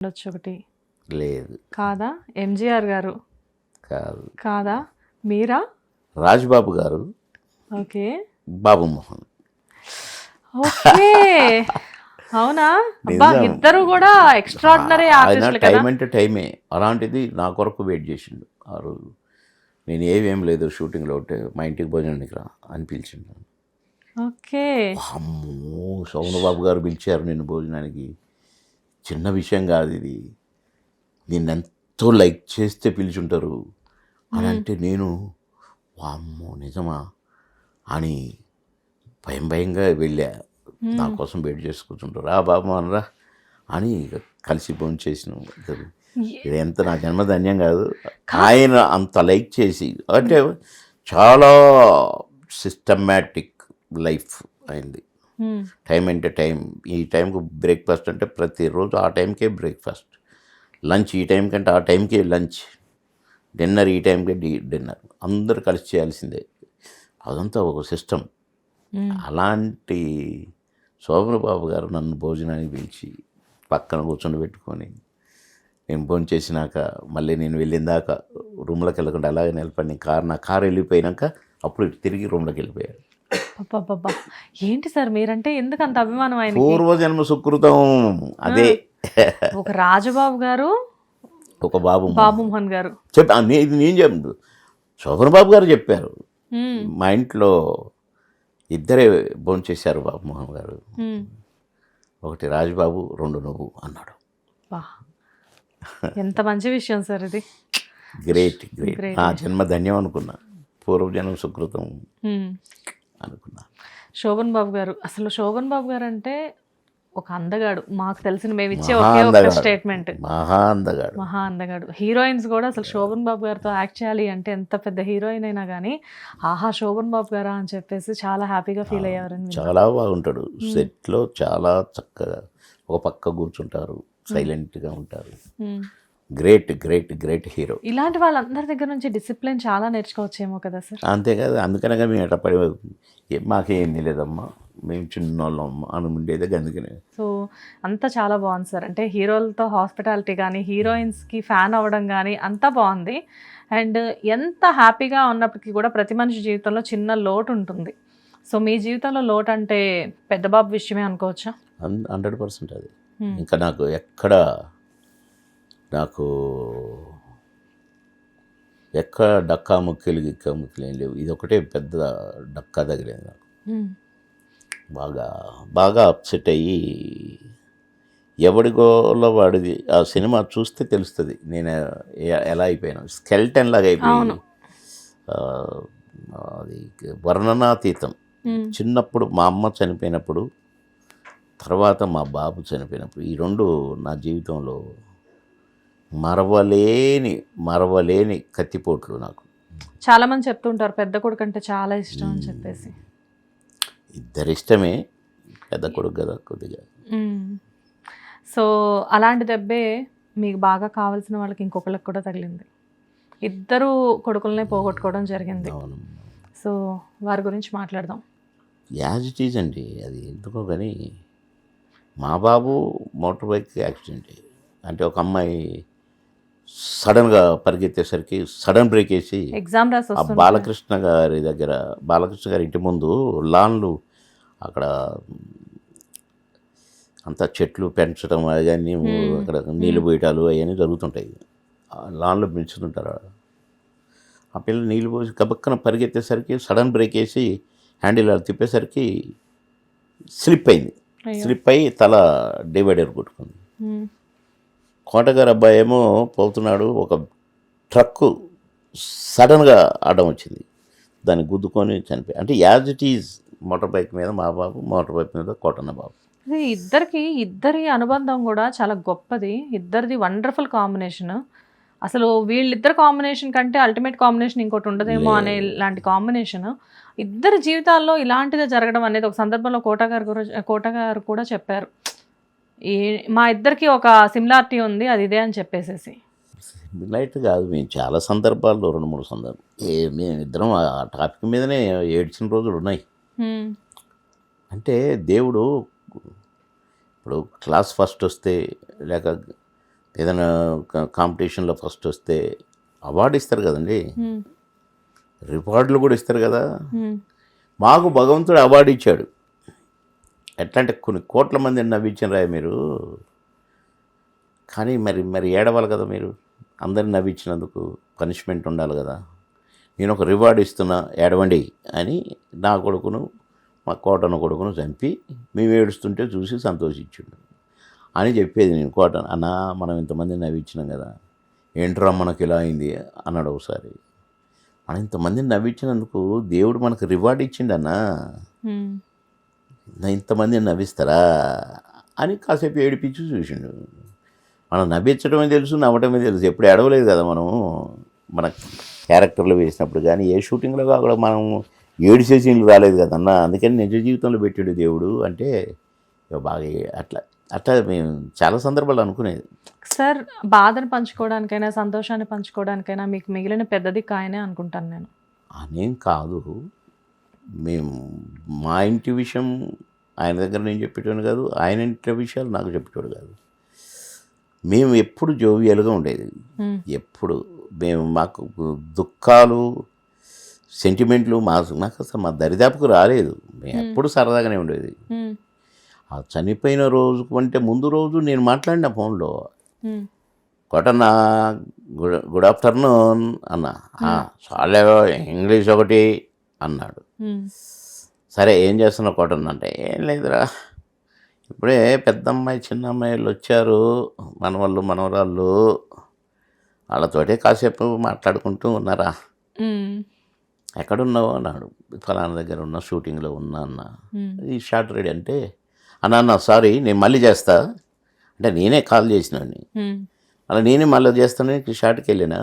ఉండొచ్చు ఒకటి. లేదు. కాదా? ఎంజిఆర్ గారు. కాదు. కాదా? మీరా? రాజ్బాబు గారు. ఓకే. బాబు మోహన్. ఓకే. అవునా? అబ్బా. ఇద్దరు కూడా ఎక్స్ట్రాడినరీ ఆర్టిస్టులు టైం అంటే టైమే అలాంటిది నా కొరకు వెయిట్ చేసిండు. ఆ రోజు నేను ఏవేం లేదు షూటింగ్లో ఉంటే మా ఇంటికి భోజనానికి రా అని పిలిచిండు ఓకే. అమ్మో సోమబాబు గారు పిలిచారు నిన్ను భోజనానికి. చిన్న విషయం కాదు ఇది. నిన్ను ఎంతో లైక్ చేస్తే పిలిచుంటారు. అని అంటే నేను వామ్మో నిజమా? అని భయం భయంగా వెళ్ళా. నా కోసం వెయిట్ చేసి కూర్చుంటారు. రా బాబు అనరా అని కలిసి భోజనం చేసినాం. ఇద్దరు. ఇది ఎంత నా జన్మధన్యం కాదు. ఆయన అంత లైక్ చేసి అంటే చాలా సిస్టమాటిక్ లైఫ్ అయింది. టైం అంటే టైం ఈ టైంకి బ్రేక్ఫాస్ట్ అంటే ప్రతిరోజు ఆ టైంకే బ్రేక్ఫాస్ట్ లంచ్ ఈ టైం కంటే ఆ టైంకే లంచ్ డిన్నర్ ఈ టైంకే డి డిన్నర్ అందరూ కలిసి చేయాల్సిందే. అదంతా ఒక సిస్టమ్ మ్మ్. అలాంటి శోభన బాబు గారు నన్ను భోజనానికి పిలిచి పక్కన కూర్చొని పెట్టుకొని నేను భోజనం చేసినాక మళ్ళీ నేను వెళ్ళిన దాకా రూమ్లోకి వెళ్ళకుండా అలాగే నిలబడి కారు నా కారు వెళ్ళిపోయినాక అప్పుడు తిరిగి రూమ్లోకి వెళ్ళిపోయారు అబ్బబ్బబ్బా. ఏంటి సార్ మీరంటే ఎందుకు అంత అభిమానం ఆయనకి? పూర్వజన్మ సుకృతం. అదే. ఒక రాజబాబు గారు ఒక బాబు బాబు మోహన్ గారు. చెప్పి ఆ, ఇది నేను చెప్పు శోభన బాబు గారు చెప్పారు. మా ఇంట్లో ఇద్దరే భోజనం చేశారు బాబు మోహన్ గారు. ఒకటి రాజుబాబు రెండు నువ్వు అన్నాడు. వా. ఎంత మంచి విషయం సార్ ఇది. Great great. Great. నా జన్మ ధన్యం అనుకున్నా. పూర్వజన్మ సుకృతం. అనుకున్నా. శోభన్ బాబు గారు అసలు శోభన్ బాబు గారు అంటే ఒక అందగాడు. మాకు తెలిసిన మేము ఇచ్చే ఒకే. స్టేట్మెంట్ మహా అందగాడు. మహా అందగాడు. హీరోయిన్స్ కూడా అసలు శోభన్ బాబు గారితో యాక్ట్ చేయాలి అంటే ఎంత పెద్ద హీరోయిన్ అయినా కానీ ఆహా శోభన్ బాబు గారా అని చెప్పేసి చాలా హ్యాపీగా ఫీల్ అయ్యారని. చాలా బాగుంటాడు. సెట్లో చాలా చక్కగా ఒక పక్క కూర్చుంటారు. సైలెంట్గా ఉంటారు. గ్రేట్ గ్రేట్ గ్రేట్ హీరో ఇలాంటి వాళ్ళందరి దగ్గర నుంచి డిసిప్లిన్ చాలా నేర్చుకోవచ్చేమో కదా సార్ అంతేకాదు అందుకనగా మేము ఎట్ట పడి లేదమ్మా మేము చిన్నోళ్ళం అని ఉండేది అందుకనే సో అంతా చాలా బాగుంది సార్ అంటే హీరోలతో హాస్పిటాలిటీ కానీ హీరోయిన్స్కి ఫ్యాన్ అవ్వడం కానీ అంతా బాగుంది. అండ్ ఎంత హ్యాపీగా ఉన్నప్పటికీ కూడా ప్రతి మనిషి జీవితంలో చిన్న లోటు ఉంటుంది. సో మీ జీవితంలో లోటు అంటే పెద్ద బాబు విషయమే అనుకోవచ్చా? హండ్రెడ్ పర్సెంట్ అది. ఇంకా నాకు ఎక్కడ నాకు ఎక్కడ డక్కా ముక్కలు గిక్కా ముక్కలు ఏం లేవు ఇది ఒకటే పెద్ద డక్కా తగిలేదు నాకు. బాగా బాగా అప్సెట్ అయ్యి ఎవడిగోలో వాడిది ఆ సినిమా చూస్తే తెలుస్తుంది నేను ఎలా అయిపోయాను స్కెల్టన్ లాగా అయిపోయి అవును. ఆ, అది వర్ణనాతీతం. చిన్నప్పుడు మా అమ్మ చనిపోయినప్పుడు తర్వాత మా బాబు చనిపోయినప్పుడు ఈ రెండు నా జీవితంలో మరవలేని మరవలేని కత్తిపోట్లు నాకు. చాలా మంది చెప్తుంటారు పెద్ద కొడుకు అంటే చాలా ఇష్టం అని చెప్పేసి. ఇద్దరు ఇష్టమే పెద్ద కొడుకు కదా కొద్దిగా. సో అలాంటి దెబ్బే మీకు బాగా కావాల్సిన వాళ్ళకి ఇంకొకళ్ళకి కూడా తగిలింది. ఇద్దరు కొడుకులనే పోగొట్టుకోవడం జరిగింది. అవును. సో వారి గురించి మాట్లాడదాం. యాజ్ ఇట్ ఈజ్ అండి అది ఎందుకో కానీ మా బాబు మోటార్ బైక్ యాక్సిడెంట్ అంటే ఒక అమ్మాయి సడన్గా పరిగెత్తేసరికి సడన్ బ్రేక్ వేసి ఎగ్జామ్ రాసి బాలకృష్ణ గారి దగ్గర బాలకృష్ణ గారి ఇంటి ముందు లాన్లు అక్కడ అంతా చెట్లు పెంచడం అవన్నీ. అక్కడ నీళ్ళు పోయటాలు అవన్నీ జరుగుతుంటాయి లాన్లు పెంచుతుంటారు. ఆ పిల్ల నీళ్ళు పోసి గబక్కన పరిగెత్తేసరికి సడన్ బ్రేక్ వేసి హ్యాండిల్ అలా తిప్పేసరికి స్లిప్ అయింది. స్లిప్ అయ్యి తల డివైడర్ కొట్టుకుంది. కోటగారు అబ్బాయి ఏమో పోతున్నాడు ఒక ట్రక్కు సడన్గా అడ్డం వచ్చింది. దాన్ని గుద్దుకొని చనిపోయి అంటే as it is motor bike మీద మా బాబు మోటార్ బైక్ మీద కోటన్న బాబు. ఇది ఇద్దరికి ఇద్దరి అనుబంధం కూడా చాలా గొప్పది. ఇద్దరిది వండర్ఫుల్ కాంబినేషన్. అసలు వీళ్ళిద్దరు కాంబినేషన్ కంటే అల్టిమేట్ కాంబినేషన్ ఇంకోటి ఉండదేమో అనే ఇలాంటి కాంబినేషన్. ఇద్దరి జీవితాల్లో ఇలాంటిదే జరగడం అనేది ఒక సందర్భంలో కోట గారు గుర- కోట గారు కూడా చెప్పారు. ఈ మా ఇద్దరికి ఒక సిమిలారిటీ ఉంది అది ఇదే అని చెప్పేసేసి. లైట్ కాదు మేము చాలా సందర్భాల్లో రెండు మూడు సందర్భాలు. ఏ మేము ఇద్దరం ఆ టాపిక్ మీదనే ఏడ్చిన రోజులు ఉన్నాయి. అంటే దేవుడు ఇప్పుడు క్లాస్ ఫస్ట్ వస్తే లేక ఏదైనా కాంపిటీషన్లో ఫస్ట్ వస్తే అవార్డు ఇస్తారు కదండి. రివార్డులు కూడా ఇస్తారు కదా. మాకు భగవంతుడు అవార్డు ఇచ్చాడు. ఎట్లా అంటే కొన్ని కోట్ల మందిని నవ్వించిన రాయ మీరు. కానీ మరి మరి ఏడవాలి కదా మీరు? అందరిని నవ్వించినందుకు పనిష్మెంట్ ఉండాలి కదా. నేను ఒక రివార్డు ఇస్తున్నా ఏడవండి అని నా కొడుకును మా కోటన కొడుకును చంపి మేము ఏడుస్తుంటే చూసి సంతోషించుండు. అని చెప్పేది నేను కోటన అన్న మనం ఇంతమందిని నవ్వించినాం కదా. ఏంట్రా మనకు ఇలా అయింది? అన్నాడు ఒకసారి. మనం ఇంతమందిని నవ్వించినందుకు దేవుడు మనకు రివార్డ్ ఇచ్చిండన్నా. ఇంతమందిని నవ్విస్తారా అని కాసేపు ఏడిపించి చూసిండు. మనం నవ్వించడమే తెలుసు నవ్వటమే తెలుసు. ఎప్పుడు ఎడవలేదు కదా మనం. మన క్యారెక్టర్లు వేసినప్పుడు కానీ ఏ షూటింగ్లో కాకుండా మనం ఏడిసే సీన్లు రాలేదు కదన్నా అందుకని నిజ జీవితంలో పెట్టాడు దేవుడు అంటే బాగా అట్లా అట్లా మేము చాలా సందర్భాలు అనుకునేది. సార్ బాధను పంచుకోవడానికైనా సంతోషాన్ని పంచుకోవడానికైనా మీకు మిగిలిన పెద్దది కాయనే అనుకుంటాను నేను. అనేం కాదు. మేము మా ఇంటి విషయం ఆయన దగ్గర నేను చెప్పేటోడు కాదు ఆయన ఇంటి విషయాలు నాకు చెప్పేటోడు కాదు. మేము ఎప్పుడు జోవియల్గా ఉండేది. ఎప్పుడు మేము మాకు దుఃఖాలు సెంటిమెంట్లు మా మాకు అసలు మా దరిదాపుకు రాలేదు. మేము ఎప్పుడు సరదాగానే ఉండేది. ఆ చనిపోయిన రోజుకు అంటే ముందు రోజు నేను మాట్లాడిన ఫోన్లో కొట్టన్న గుడ్ గుడ్ ఆఫ్టర్నూన్ అన్న. "ఆ, చాలే ఇంగ్లీష్ ఒకటి అన్నాడు. సరే ఏం చేస్తున్నావు కొట్టన్న అంటే ఏం లేదురా. ఇప్పుడే పెద్ద అమ్మాయి చిన్న అమ్మాయిలు వచ్చారు మనవాళ్ళు మనవరాళ్ళు. వాళ్ళతోటే కాసేపు మాట్లాడుకుంటూ ఉన్నారా? ఎక్కడున్నావు? అన్నాడు. ఫలానా దగ్గర ఉన్న షూటింగ్లో ఉన్నా అన్న. ఈ షార్ట్ రెడీ అంటే? అన్న సారీ నేను మళ్ళీ చేస్తా. అంటే నేనే కాల్ చేసినాడిని అలా నేనే మళ్ళీ చేస్తానని షాట్కి వెళ్ళిన?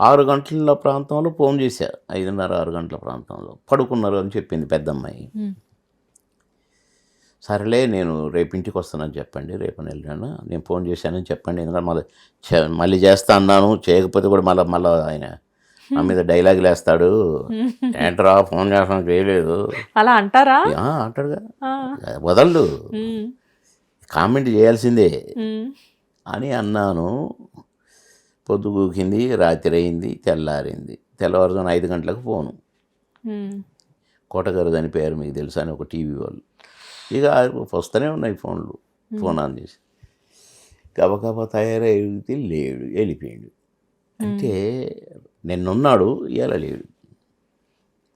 ఆరు గంటల ప్రాంతంలో ఫోన్ చేశా ఐదున్నర ఆరు గంటల ప్రాంతంలో. పడుకున్నారు అని చెప్పింది పెద్దమ్మాయి. సరేలే నేను రేపు ఇంటికి వస్తానని చెప్పండి రేపు వెళ్ళాను. నేను ఫోన్ చేశానని చెప్పండి. ఎందుకంటే మళ్ళీ మళ్ళీ చేస్తా అన్నాను. చేయకపోతే కూడా మళ్ళీ మళ్ళీ ఆయన నా మీద డైలాగులు వేస్తాడు ఏంట్రా ఫోన్ చేస్తాను చేయలేదు. అలా అంటారా? "ఆ, అంటాడుగా ఆ, వదలడు. కామెంట్ చేయాల్సిందే. అని అన్నాను. పొద్దు కూకింది రాత్రి అయింది తెల్లారింది. తెల్లవారుజామున ఐదు గంటలకు ఫోను. కోటగారు దాని పేరు మీకు తెలుసా అని ఒక టీవీ వాళ్ళు. ఇక వస్తూనే ఉన్నాయి ఫోన్లు. ఫోన్ ఆన్ చేసి. గబగబా తయారయ్యి లేడు వెళ్ళిపోయాడు. అంటే నిన్నున్నాడు ఇలా లేడు.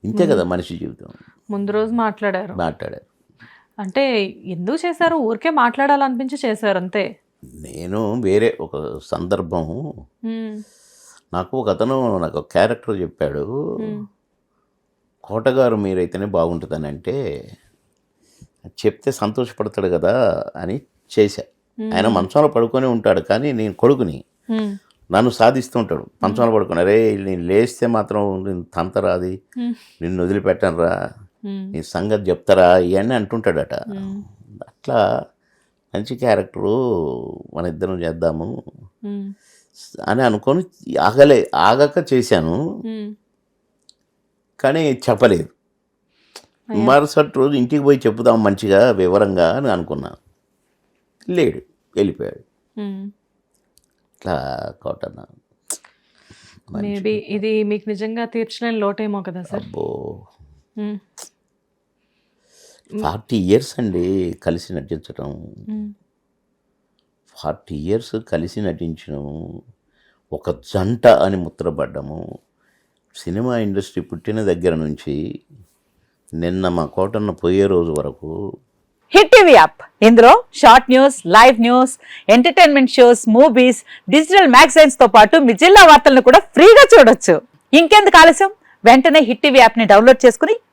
ఇంతే కదా మనిషి జీవితం. ముందు రోజు మాట్లాడారు. మాట్లాడారు. అంటే ఎందుకు చేశారు? ఊరికే మాట్లాడాలనిపించి చేశారు అంతే. నేను వేరే ఒక సందర్భం. నాకు ఒక అతను నాకు ఒక క్యారెక్టర్ చెప్పాడు. కోటగారు మీరైతేనే బాగుంటుందని అంటే చెప్తే సంతోషపడతాడు కదా అని చేశా. ఆయన మంచంలో పడుకొని ఉంటాడు కానీ నేను కొడుకుని. నన్ను సాధిస్తూ ఉంటాడు. మంచంలో పడుకుని అరే నేను లేస్తే మాత్రం నేను తంతరాది. ఉమ్, నిన్ను వదిలిపెట్టను రా నీ సంగతి చెప్తారా? ఇవన్నీ అంటుంటాడట. అట్లా మంచి క్యారెక్టరు మన ఇద్దరం చేద్దాము అని అనుకొని ఆగలే ఆగక చేశాను. కానీ చెప్పలేదు. మరుసటి రోజు ఇంటికి పోయి చెప్పుదాం మంచిగా వివరంగా అని అనుకున్నా. లేడు వెళ్ళిపోయాడు. ఇట్లా కోటన్న. మేబీ ఇది మీకు నిజంగా తీర్చలేని లోటేమో కదా సార్. అబ్బో. ఫార్టీ ఇయర్స్ అండి కలిసి నటించడం ఫార్టీ ఇయర్స్ కలిసి నటించడము ఒక జంట అని ముద్రపడ్డము. సినిమా ఇండస్ట్రీ పుట్టిన దగ్గర నుంచి నిన్న మా కోటన్న పోయే రోజు వరకు హిట్ టీవీ యాప్. ఇందులో short news live news entertainment shows movies digital మ్యాగజైన్స్తో పాటు మీ జిల్లా వార్తలను కూడా ఫ్రీగా చూడొచ్చు. ఇంకెందుకు ఆలస్యం? వెంటనే హిట్ టీవీ యాప్ని డౌన్లోడ్ చేసుకుని